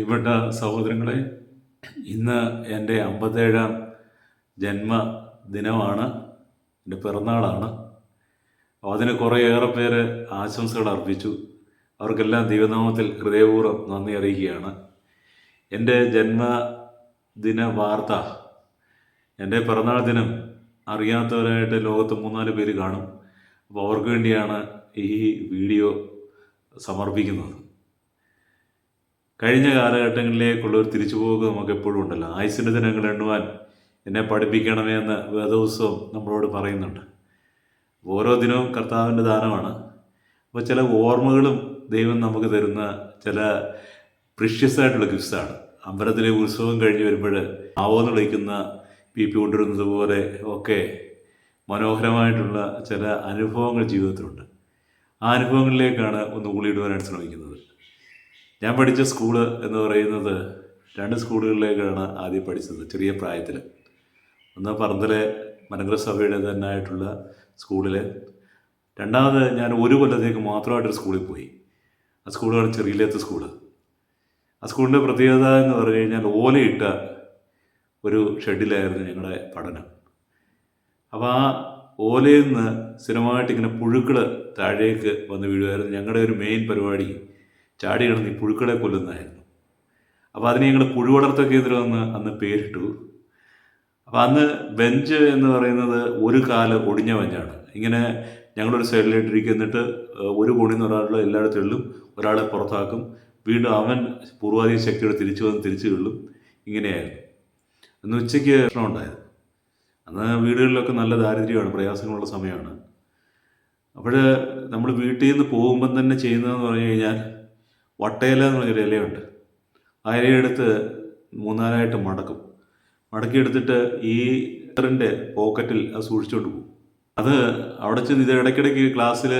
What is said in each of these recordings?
പ്രിയപ്പെട്ട സഹോദരങ്ങളെ ഇന്ന് എന്റെ അമ്പത്തേഴാം ജന്മദിനമാണ് എന്റെ പിറന്നാളാണ്. അതിന് കുറേയേറെ പേര് ആശംസകൾ അർപ്പിച്ചു. അവർക്കെല്ലാം ദൈവനാമത്തിൽ ഹൃദയപൂർവം നന്ദി അറിയിക്കുകയാണ്. എന്റെ ജന്മദിന വാർത്ത എന്റെ പിറന്നാൾ ദിനം അറിയാത്തവരായിട്ട് ലോകത്ത് മൂന്നാൽ പേര് കാണും. അപ്പോൾ അവർക്ക് വേണ്ടിയാണ് ഈ വീഡിയോ സമർപ്പിക്കുന്നത്. കഴിഞ്ഞ കാലഘട്ടങ്ങളിലേക്കുള്ള ഒരു തിരിച്ചുപോക്ക് നമുക്ക് എപ്പോഴും ഉണ്ടല്ലോ. ആയുസിന്റെ ദിനങ്ങൾ എണ്ണുവാൻ എന്നെ പഠിപ്പിക്കണമേ എന്ന് വേദോത്സവം നമ്മളോട് പറയുന്നുണ്ട്. ഓരോ ദിനവും കർത്താവിന്റെ ദാനമാണ്. അപ്പോൾ ചില ഓർമ്മകളും ദൈവം നമുക്ക് തരുന്ന ചില പ്രിഷ്യസായിട്ടുള്ള ഗിഫ്റ്റ്സാണ് അമ്പലത്തിലെ ഉത്സവം കഴിഞ്ഞ് വരുമ്പോൾ ആവോന്ന് വിളിക്കുന്ന പി പി കൊണ്ടുവരുന്നത് പോലെ ഒക്കെ മനോഹരമായിട്ടുള്ള ചില അനുഭവങ്ങൾ ജീവിതത്തിലുണ്ട്. ആ അനുഭവങ്ങളിലേക്കാണ് ഒന്ന് ഊളിയിടുവാനായിട്ട് ശ്രമിക്കുന്നത്. ഞാൻ പഠിച്ച സ്കൂൾ എന്ന് പറയുന്നത് രണ്ട് സ്കൂളുകളിലേക്കാണ് ആദ്യം പഠിച്ചത് ചെറിയ പ്രായത്തിൽ ഒന്ന് പറന്തലെ മനഗ്ര സഭയുടെ തന്നെ ആയിട്ടുള്ള സ്കൂളിൽ രണ്ടാമത് ഞാൻ ഒരു കൊല്ലത്തേക്ക് മാത്രമായിട്ടൊരു സ്കൂളിൽ പോയി. ആ സ്കൂളാണ് ചെറിയിലേത്ത സ്കൂൾ ആ സ്കൂളിന്റെ പ്രത്യേകത എന്ന് പറഞ്ഞു കഴിഞ്ഞാൽ ഓലയിട്ട ഒരു ഷെഡിലായിരുന്നു ഞങ്ങളുടെ പഠനം. അപ്പോൾ ആ ഓലയിൽ നിന്ന് സ്ഥിരമായിട്ട് ഇങ്ങനെ പുഴുക്കൾ താഴേക്ക് വന്ന് വീഴുമായിരുന്നു ഞങ്ങളുടെ ഒരു മെയിൻ പരിപാടി. ചാടി കിടന്ന് ഈ പുഴുക്കളെ കൊല്ലുന്നതായിരുന്നു. അപ്പോൾ അതിനെ ഞങ്ങൾ പുഴുവളർത്ത കേന്ദ്രം എന്ന് അന്ന് പേരിട്ടു. അപ്പോൾ അന്ന് ബെഞ്ച് എന്ന് പറയുന്നത് ഒരു കാൽ ഒടിഞ്ഞ ബെഞ്ചാണ് ഇങ്ങനെ ഞങ്ങളൊരു സൈഡിലിട്ടിരിക്കും എന്നിട്ട് ഒരു കോണിൽ നിന്ന് ഒരാൾ എല്ലായിടത്തും ഒരാളെ പുറത്താക്കും. വീണ്ടും അവൻ പൂർവാധീന ശക്തിയോടെ തിരിച്ചു വന്ന് തിരിച്ചു കൊള്ളും ഇങ്ങനെയായിരുന്നു. അന്ന് ഉച്ചയ്ക്ക് ഭക്ഷണം ഉണ്ടായിരുന്നു അന്ന് വീടുകളിലൊക്കെ നല്ല ദാരിദ്ര്യമാണ് പ്രയാസങ്ങളുള്ള സമയമാണ്. അപ്പോൾ നമ്മൾ വീട്ടിൽ നിന്ന് പോകുമ്പം തന്നെ ചെയ്യുന്നതെന്ന് പറഞ്ഞു കഴിഞ്ഞാൽ വട്ടയില എന്ന് പറഞ്ഞൊരു ഇലയുണ്ട്. ആ ഇലയെടുത്ത് മൂന്നാലായിട്ട് മടക്കും. മടക്കി എടുത്തിട്ട് ഈ ിന്റെ പോക്കറ്റിൽ അത് സൂക്ഷിച്ചുകൊണ്ട് പോകും. അത് അവിടെ ചെന്ന് ഇത് ഇടയ്ക്കിടയ്ക്ക് ക്ലാസ്സിൽ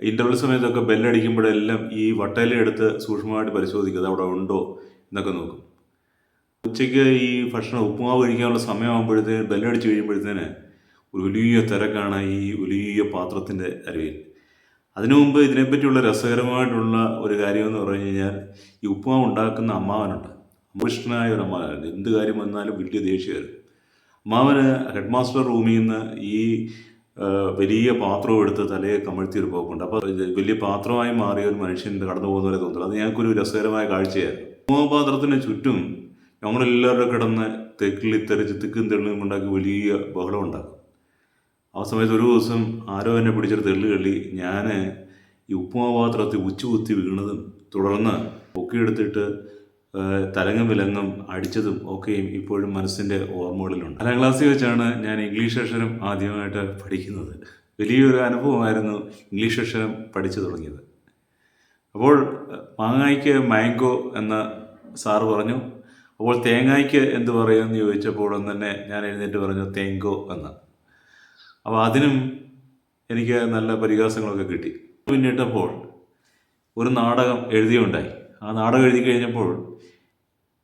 ഇന്റർവൽ സമയത്തൊക്കെ ബെല്ലടിക്കുമ്പോഴെല്ലാം ഈ വട്ടയില എടുത്ത് സൂക്ഷ്മമായിട്ട് പരിശോധിക്കുക അത് അവിടെ ഉണ്ടോ എന്നൊക്കെ നോക്കും. ഉച്ചയ്ക്ക് ഈ ഭക്ഷണം ഉപ്പുമാവ് കഴിക്കാനുള്ള സമയമാകുമ്പോഴത്തേന് ബെല്ലടിച്ച് കഴിയുമ്പോഴത്തേന് ഒരു വലിയ തിരക്കാണ് ഈ വലിയ പാത്രത്തിന്റെ അരുവിൽ അതിനു മുമ്പ് ഇതിനെപ്പറ്റിയുള്ള രസകരമായിട്ടുള്ള ഒരു കാര്യമെന്ന് പറഞ്ഞു കഴിഞ്ഞാൽ ഈ ഉപ്പുമാവ് ഉണ്ടാക്കുന്ന അമ്മാവനുണ്ട്. അമ്പുഷ്ടനായ ഒരു അമ്മാവനുണ്ട് എന്ത് കാര്യം വന്നാലും വലിയ ദേഷ്യമായിരുന്നു അമ്മാവന് ഹെഡ് മാസ്റ്റർ റൂമിൽ നിന്ന് ഈ വലിയ പാത്രവും എടുത്ത് തലയെ കമഴ്ത്തി ഒരു പോക്കുണ്ട് അപ്പോൾ വലിയ പാത്രമായി മാറിയ ഒരു മനുഷ്യൻ കടന്നു പോകുന്ന പോലെ തോന്നുന്നു. അത് ഞങ്ങൾക്കൊരു രസകരമായ കാഴ്ചയായിരുന്നു. ഉപ്പുമാപാത്രത്തിന് ചുറ്റും ഞങ്ങളെല്ലാവരും കിടന്ന് തെക്കിളി തെറിച്ച് തിക്കും തെളിവും ഉണ്ടാക്കി വലിയ ബഹളം ഉണ്ടാക്കും ആ സമയത്ത് ഒരു ദിവസം ആരോ എന്നെ പിടിച്ചൊരു തെള്ളി കള്ളി ഞാൻ ഈ ഉപ്പുമാവ് പാത്രത്തിൽ ഉച്ച കുത്തി വീണതും തുടർന്ന് പൊക്കിയെടുത്തിട്ട് തലങ്ങും വിലങ്ങും അടിച്ചതും ഒക്കെയും ഇപ്പോഴും മനസ്സിന്റെ ഓർമ്മകളിലുണ്ട്. നാലാം ക്ലാസ്സിൽ വെച്ചാണ് ഞാൻ ഇംഗ്ലീഷ് അക്ഷരം ആദ്യമായിട്ട് പഠിക്കുന്നത്. വലിയൊരു അനുഭവമായിരുന്നു ഇംഗ്ലീഷ് അക്ഷരം പഠിച്ചു തുടങ്ങിയത്. അപ്പോൾ മാങ്ങായ്ക്ക് മാംഗോ എന്ന സാറ് പറഞ്ഞു അപ്പോൾ തേങ്ങായ്ക്ക് എന്ത് പറയുമെന്ന് ചോദിച്ചപ്പോൾ തന്നെ ഞാൻ എഴുന്നേറ്റ് പറഞ്ഞു തേങ്കോ എന്ന്. അപ്പോൾ അതിനും എനിക്ക് നല്ല പരിഹാസങ്ങളൊക്കെ കിട്ടി. പിന്നിട്ടപ്പോൾ ഒരു നാടകം എഴുതിയുണ്ടായി. ആ നാടകം എഴുതി കഴിഞ്ഞപ്പോൾ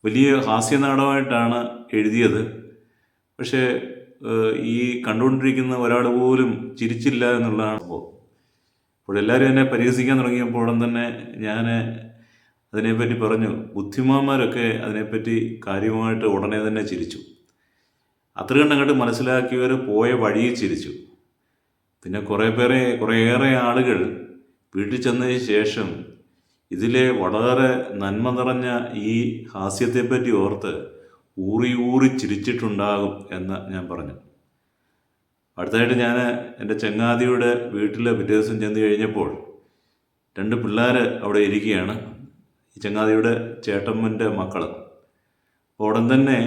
വലിയ ഹാസ്യ നാടകമായിട്ടാണ് എഴുതിയത്. പക്ഷേ ഈ കണ്ടുകൊണ്ടിരിക്കുന്ന ഒരാൾ പോലും ചിരിച്ചില്ല എന്നുള്ളതാണ് അപ്പോൾ അപ്പോൾ എല്ലാവരും എന്നെ പരിഹസിക്കാൻ തുടങ്ങിയപ്പോൾ തന്നെ ഞാൻ അതിനെപ്പറ്റി പറഞ്ഞു. ബുദ്ധിമാന്മാരൊക്കെ അതിനെപ്പറ്റി കാര്യമായിട്ട് ഉടനെ തന്നെ ചിരിച്ചു. അത്ര കണ്ടങ്ങോട്ട് മനസ്സിലാക്കിയവർ പോയ വഴിയിൽ ചിരിച്ചു. പിന്നെ കുറേ പേരെ കുറേയേറെ ആളുകൾ വീട്ടിൽ ചെന്നതിന് ശേഷം ഇതിലെ വളരെ നന്മ നിറഞ്ഞ ഈ ഹാസ്യത്തെപ്പറ്റി ഓർത്ത് ഊറി ഊറി ചിരിച്ചിട്ടുണ്ടാകും എന്ന് ഞാൻ പറഞ്ഞു. അടുത്തായിട്ട് ഞാൻ എന്റെ ചങ്ങാതിയുടെ വീട്ടിൽ പിറ്റേ ദിവസം ചെന്ന് കഴിഞ്ഞപ്പോൾ രണ്ട് പിള്ളേർ അവിടെ ഇരിക്കുകയാണ്. ഈ ചങ്ങാതിയുടെ ചേട്ടമ്മന്റെ മക്കൾ അപ്പോൾ ഉടൻ തന്നെ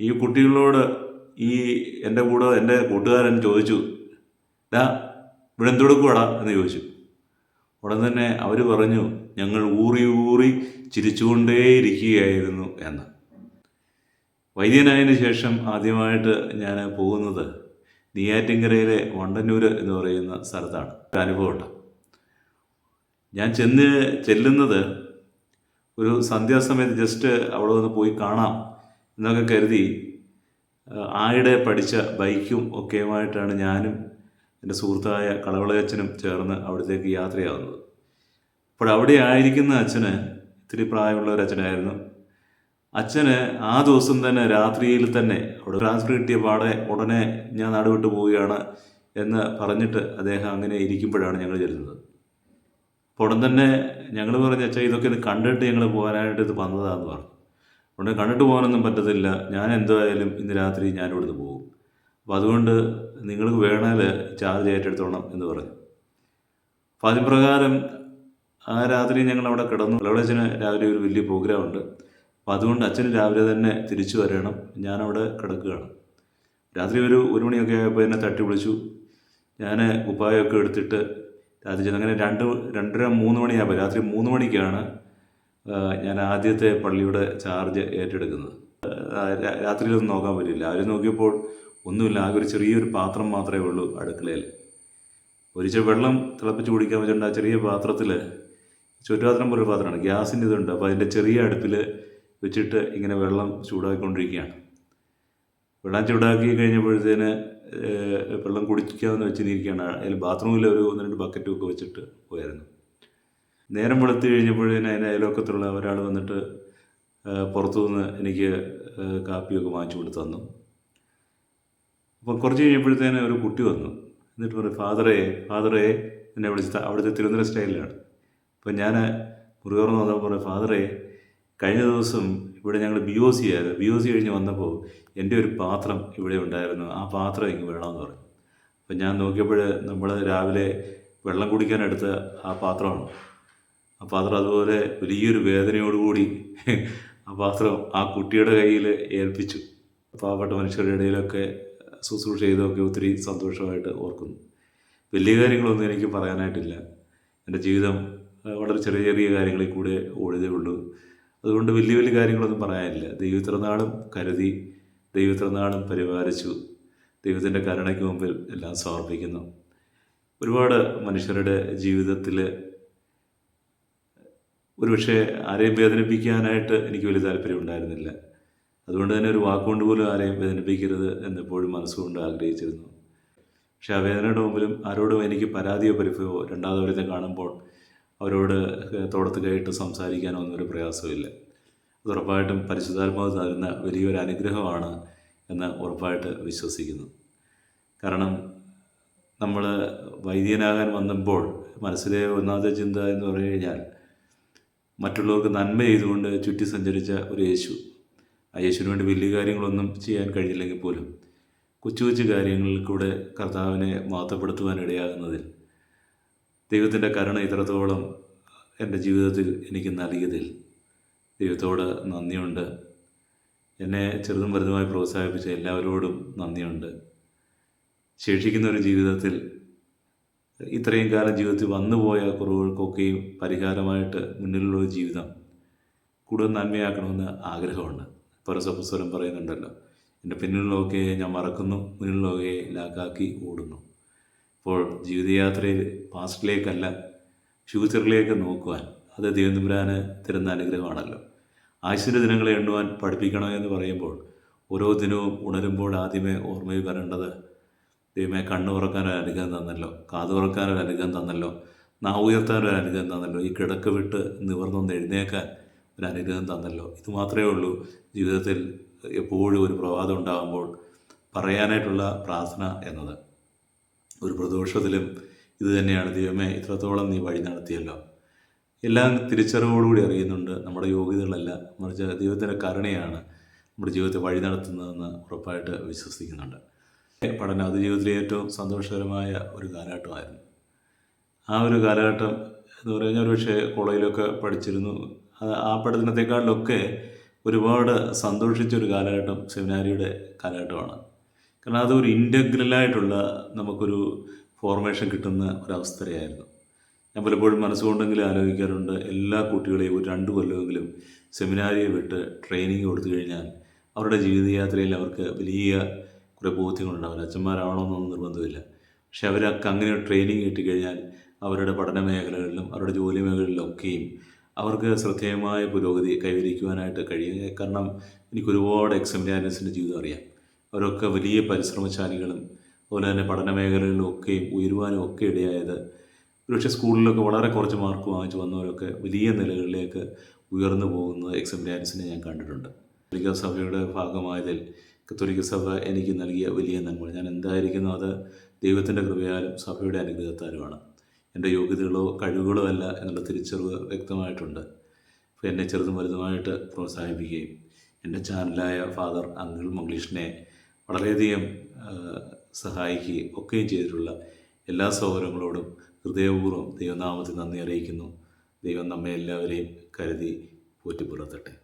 ഈ കുട്ടികളോട് ഈ എന്റെ കൂടെ എന്റെ കൂട്ടുകാരൻ ചോദിച്ചു ഡാ ഇവിടെ എന്ന് ചോദിച്ചു. ഉടൻ തന്നെ അവർ പറഞ്ഞു ഞങ്ങൾ ഊറി ഊറി ചിരിച്ചുകൊണ്ടേയിരിക്കുകയായിരുന്നു എന്ന്. വൈദ്യനായതിനു ശേഷം ആദ്യമായിട്ട് ഞാൻ പോകുന്നത് നെയ്യാറ്റിൻകരയിലെ വണ്ടന്നൂര് എന്ന് പറയുന്ന സ്ഥലത്താണ്. അനുഭവമുണ്ട് ഞാൻ ചെന്ന് ചെല്ലുന്നത് ഒരു സന്ധ്യാസമയത്ത് ജസ്റ്റ് അവിടെ ഒന്ന് പോയി കാണാം. എന്നൊക്കെ കരുതി ആയിടെ പഠിച്ച ബൈക്കും ഒക്കെയുമായിട്ടാണ് ഞാനും എന്റെ സുഹൃത്തായ കളവളയച്ചനും ചേർന്ന് അവിടത്തേക്ക് യാത്രയാവുന്നത്. അപ്പോൾ അവിടെ ആയിരിക്കുന്ന അച്ഛന് ഇത്തിരി പ്രായമുള്ള ഒരു അച്ഛനായിരുന്നു. അച്ഛന് ആ ദിവസം തന്നെ രാത്രിയിൽ തന്നെ അവിടെ ട്രാൻസ്ഫർ കിട്ടിയ പാടെ ഉടനെ ഞാൻ നാടുവിട്ട് പോവുകയാണ് എന്ന് പറഞ്ഞിട്ട് അദ്ദേഹം അങ്ങനെ ഇരിക്കുമ്പോഴാണ് ഞങ്ങൾ ചെല്ലുന്നത്. അപ്പോൾ ഉടൻ തന്നെ ഞങ്ങൾ പറഞ്ഞ അച്ഛാ ഇതൊക്കെ ഇത് കണ്ടിട്ട് ഞങ്ങൾ പോകാനായിട്ട് ഇത് വന്നതാന്ന് പറഞ്ഞു. ഉടനെ കണ്ടിട്ട് പോകാനൊന്നും പറ്റത്തില്ല. ഞാൻ എന്തായാലും ഇന്ന് രാത്രി ഞാൻ ഇവിടുന്ന് പോകും. അപ്പോൾ അതുകൊണ്ട് നിങ്ങൾക്ക് വേണേൽ ചാർജ് ഏറ്റെടുത്തോണം എന്ന് പറഞ്ഞു. അപ്പോൾ അതിന് പ്രകാരം ആ രാത്രി ഞങ്ങൾ അവിടെ കിടന്നു. ലവളച്ചന് രാവിലെ ഒരു വലിയ പ്രോഗ്രാം ഉണ്ട്. അപ്പോൾ അതുകൊണ്ട് അച്ഛന് രാവിലെ തന്നെ തിരിച്ചു വരണം. ഞാനവിടെ കിടക്കുകയാണ്. രാത്രി ഒരു ഒരു മണിയൊക്കെ ആയപ്പോൾ എന്നെ തട്ടി വിളിച്ചു. ഞാൻ ഉപ്പായൊക്കെ എടുത്തിട്ട് രാത്രി ചെന്ന് അങ്ങനെ രണ്ട് രണ്ടര മൂന്ന് മണിയാകുമ്പോൾ രാത്രി മൂന്ന് മണിക്കാണ് ഞാൻ ആദ്യത്തെ പള്ളിയുടെ ചാർജ് ഏറ്റെടുക്കുന്നത്. രാത്രിയിലൊന്നും നോക്കാൻ പറ്റില്ല. അവർ നോക്കിയപ്പോൾ ഒന്നുമില്ല. ആകെ ഒരു ചെറിയൊരു പാത്രം മാത്രമേ ഉള്ളൂ അടുക്കളയിൽ. ഒരിച്ച വെള്ളം തിളപ്പിച്ച് കുടിക്കാൻ വെച്ചിട്ടുണ്ട് ആ ചെറിയ പാത്രത്തിൽ ചുറ്റുപാത്രം പോലെ പാത്രമാണ്. ഗ്യാസിന്റെ ഇതുണ്ട്. അപ്പോൾ അതിന്റെ ചെറിയ അടുപ്പിൽ വെച്ചിട്ട് ഇങ്ങനെ വെള്ളം ചൂടാക്കിക്കൊണ്ടിരിക്കുകയാണ്. വെള്ളം ചൂടാക്കി കഴിഞ്ഞപ്പോഴത്തേന് വെള്ളം കുടിക്കാമെന്ന് വെച്ചിരിക്കുകയാണ്. അതിൽ ബാത്റൂമിൽ ഒരു ഒന്ന് രണ്ട് ബക്കറ്റും ഒക്കെ വെച്ചിട്ട് പോയായിരുന്നു. നേരം വെളുത്ത് കഴിഞ്ഞപ്പോഴത്തേന് അതിന്റെ അയലോക്കത്തുള്ള ഒരാൾ വന്നിട്ട് പുറത്തുനിന്ന് പുറത്തു നിന്ന് എനിക്ക് കാപ്പിയൊക്കെ വാങ്ങിച്ചു കൊടുത്തു തന്നു. അപ്പം കുറച്ച് കഴിഞ്ഞപ്പോഴത്തേന് ഒരു കുട്ടി വന്നു. എന്നിട്ട് പറയും ഫാദറേ ഫാദറേ എന്നെ വിളിച്ച് അവിടുത്തെ തിരുവനന്തപുരം സ്റ്റൈലിലാണ്. അപ്പം ഞാൻ മുറിയോർന്ന് വന്നപ്പോൾ പറയും ഫാദറേ കഴിഞ്ഞ ദിവസം ഇവിടെ ഞങ്ങൾ ബി ഒ സി ആയിരുന്നു. ബി ഒ സി കഴിഞ്ഞ് വന്നപ്പോൾ എന്റെ ഒരു പാത്രം ഇവിടെ ഉണ്ടായിരുന്നു. ആ പാത്രം ഇങ്ങ് വേണമെന്ന് പറഞ്ഞു. അപ്പം ഞാൻ നോക്കിയപ്പോൾ നമ്മൾ രാവിലെ വെള്ളം കുടിക്കാനെടുത്ത ആ പാത്രമാണ്. ആ പാത്രം അതുപോലെ വലിയൊരു വേദനയോടുകൂടി ആ പാത്രം ആ കുട്ടിയുടെ കയ്യിൽ ഏൽപ്പിച്ചു. പാവപ്പെട്ട മനുഷ്യരുടെ ഇടയിലൊക്കെ ശുശ്രൂഷ ചെയ്തൊക്കെ ഒത്തിരി സന്തോഷമായിട്ട് ഓർക്കുന്നു. വലിയ കാര്യങ്ങളൊന്നും എനിക്ക് പറയാനായിട്ടില്ല. എന്റെ ജീവിതം വളരെ ചെറിയ ചെറിയ കാര്യങ്ങളിൽ കൂടെ ഓടിയതേ ഉള്ളൂ. അതുകൊണ്ട് വലിയ വലിയ കാര്യങ്ങളൊന്നും പറയാനില്ല. ദൈവത്തിറന്നാളും കരുതി ദൈവത്തിറന്നാളും പരിപാലിച്ചു. ദൈവത്തിന്റെ കരുണയ്ക്ക് മുമ്പിൽ എല്ലാം സമർപ്പിക്കുന്നു. ഒരുപാട് മനുഷ്യരുടെ ജീവിതത്തിൽ ഒരുപക്ഷെ ആരെയും വേദനിപ്പിക്കാനായിട്ട് എനിക്ക് വലിയ താല്പര്യം ഉണ്ടായിരുന്നില്ല. അതുകൊണ്ട് തന്നെ ഒരു വാക്കുകൊണ്ട് പോലും ആരെയും വേദനിപ്പിക്കരുത് എന്നെപ്പോഴും മനസ്സുകൊണ്ട് ആഗ്രഹിച്ചിരുന്നു. പക്ഷെ ആ വേദനയുടെ മുമ്പിലും ആരോടും എനിക്ക് പരാതിയോ പരിഭവോ രണ്ടാമതൊരുത്തെ കാണുമ്പോൾ അവരോട് തോടത്ത് കൈയിട്ട് സംസാരിക്കാനോ ഒന്നും ഒരു പ്രയാസമില്ല അത് ഉറപ്പായിട്ടും പരിശുദ്ധാത്മാവ് തരുന്ന വലിയൊരു അനുഗ്രഹമാണ് എന്ന് ഉറപ്പായിട്ട് വിശ്വസിക്കുന്നു. കാരണം നമ്മൾ വൈദ്യനാകാൻ വന്നപ്പോൾ മനസ്സിലെ ഒന്നാമത്തെ ചിന്ത എന്ന് പറഞ്ഞു കഴിഞ്ഞാൽ മറ്റുള്ളവർക്ക് നന്മ ചെയ്തുകൊണ്ട് ചുറ്റി സഞ്ചരിച്ച ഒരു യേശു. ആ യേശുവിന് വേണ്ടി വലിയ കാര്യങ്ങളൊന്നും ചെയ്യാൻ കഴിഞ്ഞില്ലെങ്കിൽ പോലും കൊച്ചു കൊച്ചു കാര്യങ്ങളിൽ കൂടെ കർത്താവിനെ മഹത്വപ്പെടുത്തുവാൻ ഇടയാകുന്നതിൽ ദൈവത്തിന്റെ കരുണ ഇത്രത്തോളം എന്റെ ജീവിതത്തിൽ എനിക്ക് നൽകിയതിൽ ദൈവത്തോട് നന്ദിയുണ്ട്. എന്നെ ചെറുതും വലുതുമായി പ്രോത്സാഹിപ്പിച്ച എല്ലാവരോടും നന്ദിയുണ്ട്. ശേഷിക്കുന്ന ഒരു ജീവിതത്തിൽ ഇത്രയും കാലം ജീവിതത്തിൽ വന്നുപോയ കുറവുകൾക്കൊക്കെയും പരിഹാരമായിട്ട് മുന്നിലുള്ള ജീവിതം കൂടുതൽ നന്മയാക്കണമെന്ന് ആഗ്രഹമുണ്ട്. പരസപുസ്തകം പറയുന്നുണ്ടല്ലോ. എന്റെ പിന്നിലുള്ളതൊക്കെ ഞാൻ മറക്കുന്നു മുന്നിലുള്ളതൊക്കെ ലാക്കാക്കി ഓടുന്നു. അപ്പോൾ ജീവിതയാത്രയിൽ പാസ്റ്റിലേക്കല്ല ഫ്യൂച്ചറിലേക്ക് നോക്കുവാൻ. അത് ദൈവനമ്പുരാന് തരുന്ന അനുഗ്രഹമാണല്ലോ. ആശ്ചര്യ ദിനങ്ങളെ എണ്ണുവാൻ പഠിപ്പിക്കണമെന്ന് പറയുമ്പോൾ ഓരോ ദിനവും ഉണരുമ്പോൾ ആദ്യമേ ഓർമ്മയിൽ വരേണ്ടത് ദൈവമേ കണ്ണു തുറക്കാൻ ഒരു അനുഗ്രഹം തന്നല്ലോ കാതു തുറക്കാൻ ഒരു അനുഗ്രഹം തന്നല്ലോ നാവ് ഉയർത്താൻ ഒരു അനുഗ്രഹം തന്നല്ലോ ഈ കിടക്ക വിട്ട് നിവർന്നൊന്ന് എഴുന്നേക്കാൻ ഒരു അനുഗ്രഹം തന്നല്ലോ. ഇത് മാത്രമേ ഉള്ളൂ ജീവിതത്തിൽ എപ്പോഴും ഒരു പ്രവാദം ഉണ്ടാകുമ്പോൾ പറയാനായിട്ടുള്ള പ്രാർത്ഥന എന്നത്. ഒരു പ്രദോഷത്തിലും ഇത് തന്നെയാണ് ദൈവമേ ഇത്രത്തോളം നീ വഴി നടത്തിയല്ലോ. എല്ലാം തിരിച്ചറിവോടുകൂടി അറിയുന്നുണ്ട് നമ്മുടെ യോഗ്യതകളല്ല മറിച്ച് ദൈവത്തിന്റെ കരുണയാണ് നമ്മുടെ ജീവിതത്തെ വഴി നടത്തുന്നതെന്ന് ഉറപ്പായിട്ട് വിശ്വസിക്കുന്നുണ്ട്. പഠനം. അത് ജീവിതത്തിലെ ഏറ്റവും സന്തോഷകരമായ ഒരു കാലഘട്ടമായിരുന്നു. ആ ഒരു കാലഘട്ടം എന്ന് പറഞ്ഞാൽ ഒരു പക്ഷേ കോളേജിലൊക്കെ പഠിച്ചിരുന്നു. ആ- ആ പഠനത്തെക്കാളിലൊക്കെ ഒരുപാട് സന്തോഷിച്ച ഒരു കാലഘട്ടം സെമിനാരിയുടെ കാലഘട്ടമാണ്. കാരണം അതൊരു ഇന്റഗ്രലായിട്ടുള്ള നമുക്കൊരു ഫോർമേഷൻ കിട്ടുന്ന ഒരവസ്ഥയായിരുന്നു. ഞാൻ പലപ്പോഴും മനസ്സുകൊണ്ടെങ്കിലും ആലോചിക്കാറുണ്ട് എല്ലാ കുട്ടികളെയും ഒരു രണ്ട് കൊല്ലമെങ്കിലും സെമിനാരിയെ വിട്ട് ട്രെയിനിങ് കൊടുത്തു കഴിഞ്ഞാൽ അവരുടെ ജീവിതയാത്രയിൽ അവർക്ക് വലിയ കുറേ ബോധ്യങ്ങളുണ്ടാവില്ല. അച്ഛന്മാരാവണമെന്നൊന്നും നിർബന്ധമില്ല. പക്ഷെ അവരൊക്കെ അങ്ങനെ ട്രെയിനിങ് കിട്ടിക്കഴിഞ്ഞാൽ അവരുടെ പഠന മേഖലകളിലും അവരുടെ ജോലി മേഖലകളിലൊക്കെയും അവർക്ക് ശ്രദ്ധേയമായ പുരോഗതി കൈവരിക്കുവാനായിട്ട് കഴിയും. കാരണം എനിക്ക് ഒരുപാട് എക്സാമിനാനേഴ്സിന്റെ ജീവിതം അറിയാം. അവരൊക്കെ വലിയ പരിശ്രമശാലികളും അതുപോലെ തന്നെ പഠന മേഖലകളിലും ഒക്കെയും ഉയരുവാനും ഒക്കെ ഇടയായത് ഒരുപക്ഷെ സ്കൂളിലൊക്കെ വളരെ കുറച്ച് മാർക്ക് വാങ്ങിച്ച് വന്നവരൊക്കെ വലിയ നിലകളിലേക്ക് ഉയർന്നു പോകുന്ന എക്സംബ്രാൻസിനെ ഞാൻ കണ്ടിട്ടുണ്ട്. സഭയുടെ ഭാഗമായതിൽ കത്തോലിക്ക സഭ എനിക്ക് നൽകിയ വലിയ നന്മകൾ. ഞാൻ എന്തായിരിക്കുന്നു അത്? ദൈവത്തിന്റെ കൃപയാലും സഭയുടെ അനുഗ്രഹത്താലുമാണ്. എന്റെ യോഗ്യതകളോ കഴിവുകളോ അല്ല എന്നുള്ള തിരിച്ചറിവ് വ്യക്തമായിട്ടുണ്ട്. അപ്പോൾ എന്നെ ചെറുതും വലുതുമായിട്ട് പ്രോത്സാഹിപ്പിക്കുകയും എന്റെ ചാനലായ ഫാദർ അങ്കിൾ മംഗ്ലീഷിനെ വളരെയധികം സഹായിക്കുകയും ഒക്കെയും ചെയ്തിട്ടുള്ള എല്ലാ സൗകര്യങ്ങളോടും ഹൃദയപൂർവം ദൈവനാമത്തിൽ നന്ദി അറിയിക്കുന്നു. ദൈവം നമ്മെ എല്ലാവരെയും കരുതി പോറ്റി പുലർത്തട്ടെ